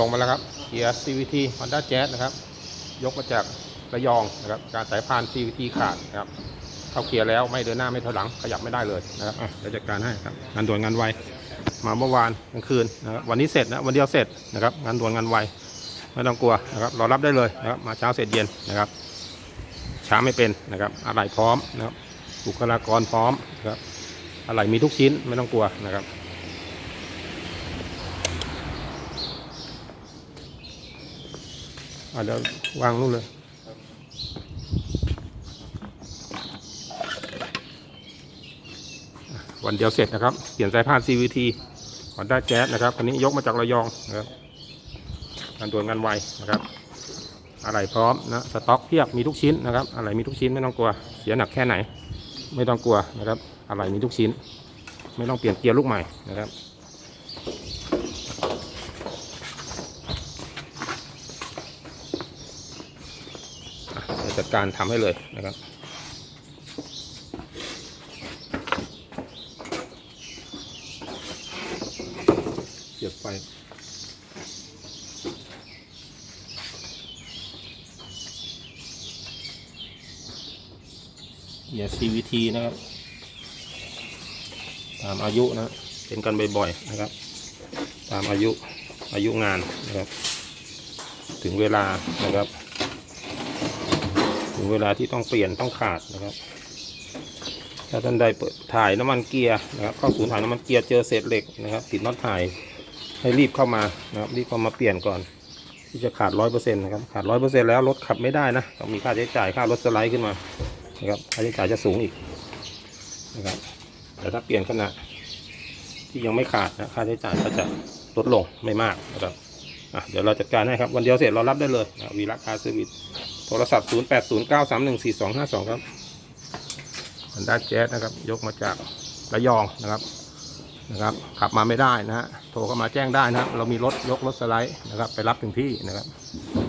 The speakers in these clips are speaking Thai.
ลงมาแล้วครับ เกียร์ CVT Honda Jazz นะครับ ยกมาจากระยองนะครับ การสายพาน CVT ขาดนะครับ เข้าเกียร์แล้วไม่เดินหน้าไม่ถอยหลัง ขยับไม่ได้เลยนะครับเดี๋ยวจัดการให้ครับ งานด่วนงานไว มาเมื่อวานกลางคืนนะครับ วันนี้เสร็จนะ วันเดียวเสร็จนะครับ งานด่วนงานไว ไม่ต้องกลัวนะครับ รอรับได้เลยนะครับ มาเช้าเสร็จเย็นนะครับ ช้าไม่เป็นนะครับ อะไรพร้อมนะครับ บุคลากรพร้อมนะครับ อะไรมีทุกชิ้นไม่ต้องกลัวนะครับ อะเดี๋ยววางนู่นเลยวันเดียวเสร็จนะครับ เปลี่ยนสายพาน CVT ขอได้แจ๊สนะครับคันนี้ยกมาจากระยองนะครับงานด่วนงานไวนะครับอะไรพร้อมนะสต็อกเพียบมีทุกชิ้นนะครับ อะไรมีทุกชิ้นไม่ต้องกลัว เสียหนักแค่ไหน ไม่ต้องกลัวนะครับ อะไรมีทุกชิ้น ไม่ต้องเปลี่ยนเกียร์ลูกใหม่นะครับ เดี๋ยว จัดการทำให้เลยนะครับเสียบไฟเนี่ย CVT นะครับ ตามอายุนะ เป็นกันบ่อยๆนะครับ ตามอายุอายุงานนะครับ ถึงเวลานะครับ ถึงเวลาที่ต้องเปลี่ยนต้องขาดนะครับ ถ้าท่านใดเปิดถ่ายน้ำมันเกียร์นะครับเข้าศูนย์ถ่ายน้ำมันเกียร์เจอเศษเหล็กนะครับ ติดน็อตถ่ายให้รีบเข้ามานะครับรีบเข้ามาเปลี่ยนก่อน ที่จะขาดร้อยเปอร์เซ็นต์นะครับขาดร้อยเปอร์เซ็นต์แล้วรถขับไม่ได้นะต้องมีค่าใช้จ่ายค่ารถสไลด์ขึ้นมานะครับค่าใช้จ่ายจะสูงอีกนะครับแต่ถ้าเปลี่ยนขณะที่ยังไม่ขาดนะค่าใช้จ่ายก็จะลดลงไม่มากนะครับอะเดี๋ยวเราจัดการให้ครับ วันเดียวเสร็จเรารับได้เลยนะวีรักคาร์เซอร์วิส โทรศัพท์ 0 8 0 9 3 1 4 2 5 2 ครับฮอนด้าแจ๊สนะครับ ยกมาจากระยองนะครับนะครับ ขับมาไม่ได้นะฮะโทรเข้ามาแจ้งได้นะครับ เรามีรถยกรถสไลด์นะครับ ไปรับถึงที่นะครับ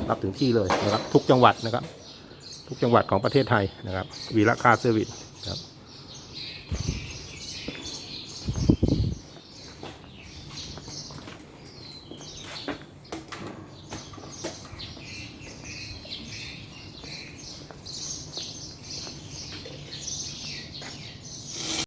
รับถึงที่เลยนะครับ ทุกจังหวัดนะครับ ทุกจังหวัดของประเทศไทยนะครับวีระคาเซอร์วิสครับ